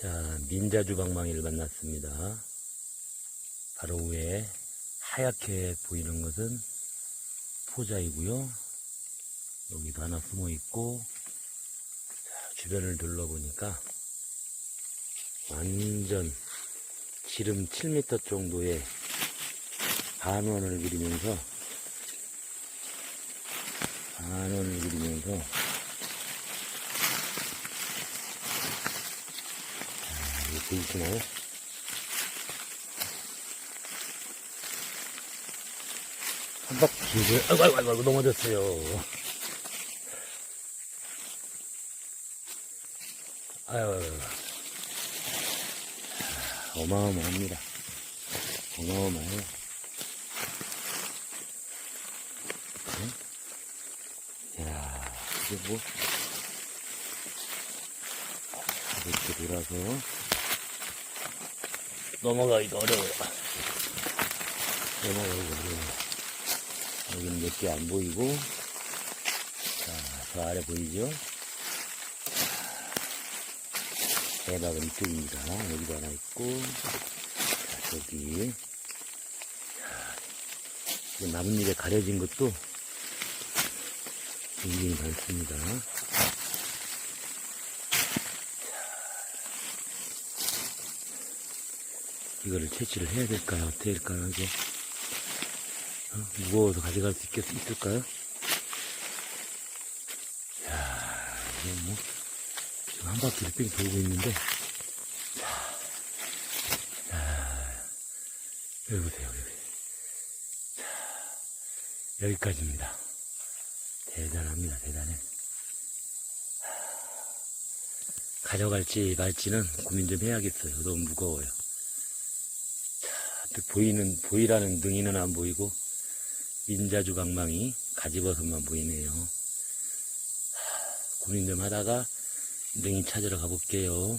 자, 민자주 방망이를 만났습니다. 바로 위에 하얗게 보이는 것은 포자이고요. 여기도 하나 숨어 있고, 자, 주변을 둘러보니까 완전 지름 7m 정도의 반원을 그리면서 반원을 그리면서 자, 이거 보이시나요? 한 바퀴 아이고 아이고 아이고 넘어졌어요. 아유. 어마어마합니다. 어마어마해요. 뭐? 이렇게 돌아서 넘어가기도 어려워요 넘어가기도 어려워요 여기는 몇 개 안 보이고 자, 저 아래 보이죠? 대박은 이쪽입니다. 여기도 하나 있고 자, 저기 자, 이 나뭇잎에 가려진 것도 굉장히 많습니다. 이거를 채취를 해야 될까요? 어떻게 될까요? 이게 어? 무거워서 가져갈 수 있겠, 있을까요? 야, 이게 뭐, 지금 한 바퀴 뺑 돌고 있는데, 자, 자, 여기 보세요, 여기. 자, 여기까지입니다. 대단합니다, 대단해. 가져갈지 말지는 고민 좀 해야겠어요. 너무 무거워요. 자, 보이는, 보이라는 능이는 안 보이고, 민자주 방망이 가지버섯만 보이네요. 하, 고민 좀 하다가 능이 찾으러 가볼게요.